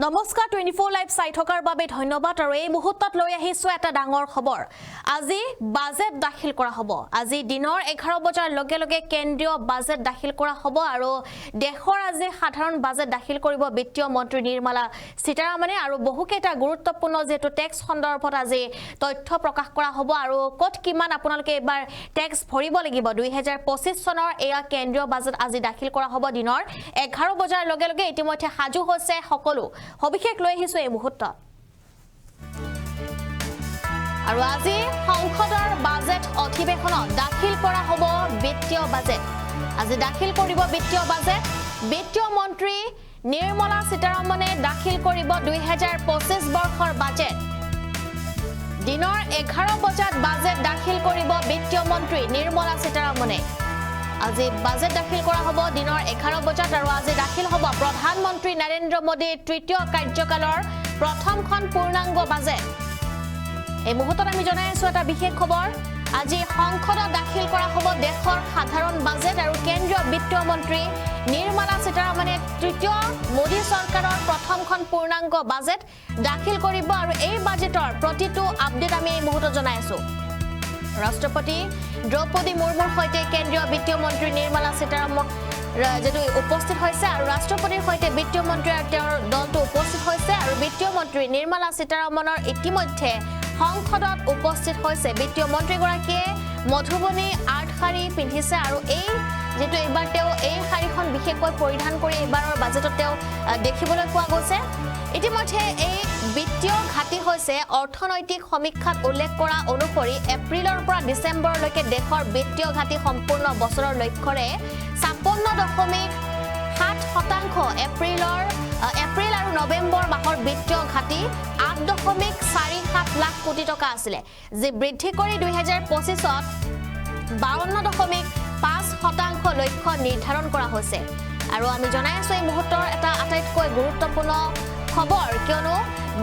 নমস্কাৰ twenty four live চাই থকাৰ বাবে ধন্যবাদ আৰু এই মুহূৰ্তত লৈ আহিছোঁ এটা ডাঙৰ খবৰ। আজি বাজেট দাখিল কৰা হ'ব। আজি দিনৰ এঘাৰ বজাৰ লগে লগে কেন্দ্ৰীয় বাজেট দাখিল কৰা হ'ব আৰু দেশৰ আজি সাধাৰণ বাজেট দাখিল কৰিব বিত্তীয় মন্ত্ৰী নিৰ্মলা সীতাৰামনে আৰু বহুকেইটা গুৰুত্বপূৰ্ণ যিহেতু টেক্স সন্দৰ্ভত আজি তথ্য প্ৰকাশ কৰা হ'ব আৰু ক'ত কিমান আপোনালোকে এইবাৰ টেক্স ভৰিব লাগিব? দুহেজাৰ পঁচিছ চনৰ এয়া কেন্দ্ৰীয় বাজেট আজি দাখিল কৰা হ'ব দিনৰ এঘাৰ বজাৰ লগে লগে ইতিমধ্যে সাজু হৈছে সকলো। সবিশেষ লৈ আহিছোঁ এই মুহূৰ্তত। আৰু আজি সংসদৰ বাজেট অধিৱেশনত দাখিল কৰা হ'ব বিত্তীয় বাজেট। আজি দাখিল কৰিব বিত্তীয় বাজেট। বিত্তীয় মন্ত্ৰী নিৰ্মলা সীতাৰমণে দাখিল কৰিব দুহেজাৰ পঁচিছ বৰ্ষৰ বাজেট। দিনৰ এঘাৰ বজাত বাজেট দাখিল কৰিব বিত্তীয় মন্ত্ৰী নিৰ্মলা সীতাৰমণে। আজি বাজেট দাখিল কৰা হ'ব দিনৰ এঘাৰ বজাত আৰু আজি দাখিল প্ৰধানমন্ত্ৰী নৰেন্দ্ৰ মোদীৰ তৃতীয় কাৰ্যকালৰ প্ৰথমখন পূৰ্ণাংগ বাজেট। এই মুহূৰ্তত আমি জনাই আছো এটা বিশেষ খবৰ। আজি সংসদত দাখিল কৰা হ'ব দেশৰ সাধাৰণ বাজেট আৰু কেন্দ্ৰীয় বিত্ত মন্ত্ৰী নিৰ্মলা সীতাৰামনে তৃতীয় মোদী চৰকাৰৰ প্ৰথমখন পূৰ্ণাংগ বাজেট দাখিল কৰিব আৰু এই বাজেটৰ প্ৰতিটো আপডেট আমি এই মুহূৰ্তত জনাই আছো। ৰাষ্ট্ৰপতি দ্ৰৌপদী মুৰ্মুৰ সৈতে কেন্দ্ৰীয় বিত্তীয় মন্ত্ৰী নিৰ্মলা সীতাৰামন ৰা- যিটো উপস্থিত হৈছে আৰু ৰাষ্ট্ৰপতিৰ সৈতে বিত্তীয় মন্ত্ৰী আৰু তেওঁৰ দলটো উপস্থিত হৈছে আৰু বিত্তীয় মন্ত্ৰী নিৰ্মলা সীতাৰামনৰ ইতিমধ্যে সংসদত উপস্থিত হৈছে। বিত্তীয় মন্ত্ৰীগৰাকীয়ে মধুবনী আৰ্ট শাৰী পিন্ধিছে আৰু এই যিটো এইবাৰ তেওঁ এই শাৰীখন বিশেষকৈ পৰিধান কৰি এইবাৰৰ বাজেটত তেওঁ দেখিবলৈ পোৱা গৈছে। ইতিমধ্যে এই বিত্তীয় ঘাটি হৈছে অৰ্থনৈতিক সমীক্ষাত উল্লেখ কৰা অনুসৰি এপ্ৰিলৰ পৰা ডিচেম্বৰলৈকে দেশৰ বিত্তীয় ঘাটি সম্পূৰ্ণ বছৰৰ লক্ষ্যৰে ছাপন্ন দশমিক সাত শতাংশ এপ্ৰিলৰ এপ্ৰিল আৰু নৱেম্বৰ মাহৰ বিত্তীয় ঘাটি আঠ দশমিক চাৰি সাত লাখ কোটি টকা আছিলে, যি বৃদ্ধি কৰি দুহেজাৰ পঁচিছত বাৱন্ন দশমিক পাঁচ শতাংশ লক্ষ্য নিৰ্ধাৰণ কৰা হৈছে। আৰু আমি জনাই আছো এই মুহূৰ্তৰ এটা আটাইতকৈ গুৰুত্বপূৰ্ণ খবৰ কিয়নো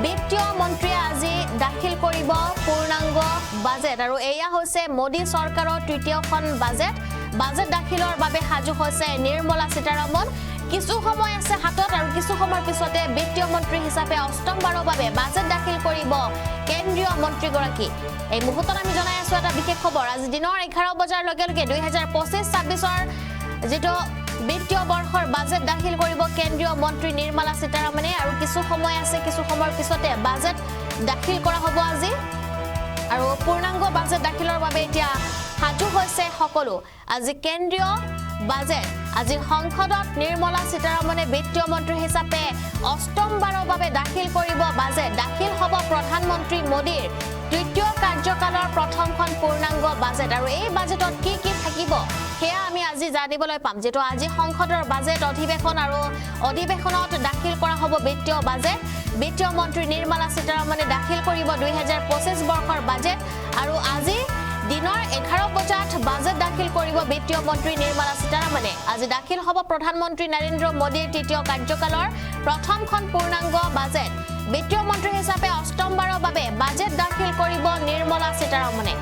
বিত্তীয় মন্ত্ৰীয়ে আজি দাখিল কৰিব পূৰ্ণাংগ বাজেট। আৰু এয়া হৈছে মোদী চৰকাৰৰ তৃতীয়খন বাজেট। বাজেট দাখিলৰ বাবে সাজু হৈছে নিৰ্মলা সীতাৰামন কিছু সময় আছে হাতত আৰু কিছু সময়ৰ পিছতে বিত্তীয় মন্ত্ৰী হিচাপে অষ্টমবাৰৰ বাবে বাজেট দাখিল কৰিব কেন্দ্ৰীয় মন্ত্ৰীগৰাকী। এই মুহূৰ্তত আমি জনাই আছো এটা বিশেষ খবৰ। আজি দিনৰ এঘাৰ বজাৰ লগে লগে দুহেজাৰ পঁচিছ ছাব্বিছৰ যিটো বিত্তীয় বৰ্ষৰ বাজেট দাখিল কৰিব কেন্দ্ৰীয় মন্ত্ৰী নিৰ্মলা সীতাৰামনে আৰু কিছু সময় আছে কিছু সময়ৰ পিছতে বাজেট দাখিল কৰা হ'ব আজি। আৰু পূৰ্ণাংগ বাজেট দাখিলৰ বাবে এতিয়া সাজু হৈছে সকলো। আজি কেন্দ্ৰীয় বাজেট আজি সংসদত নিৰ্মলা সীতাৰামনে বিত্তীয় মন্ত্ৰী হিচাপে অষ্টমবাৰৰ বাবে দাখিল কৰিব বাজেট। দাখিল হ'ব প্ৰধানমন্ত্ৰী মোদীৰ তৃতীয় কাৰ্যকালৰ প্ৰথমখন বাজেট আৰু এই বাজেটত কি কি থাকিব? সেয়া আমি আজি জানিবলৈ পাম। যিটো আজি সংসদৰ বাজেট অধিৱেশন আৰু অধিৱেশনত দাখিল কৰা হ'ব বিত্তীয় বাজেট বিত্তীয় মন্ত্ৰী নিৰ্মলা সীতাৰামনে দাখিল কৰিব দুহেজাৰ পঁচিছ বৰ্ষৰ বাজেট আৰু আজি দিনৰ এঘাৰ বজাত বাজেট দাখিল কৰিব বিত্তীয় মন্ত্ৰী নিৰ্মলা সীতাৰামনে আজি দাখিল হ'ব প্ৰধানমন্ত্ৰী নৰেন্দ্ৰ মোদীৰ তৃতীয় কাৰ্যকালৰ প্ৰথমখন পূৰ্ণাংগ বাজেট বিত্তীয় মন্ত্ৰী হিচাপে অষ্টমবাৰৰ বাবে বাজেট দাখিল কৰিব নিৰ্মলা সীতাৰামনে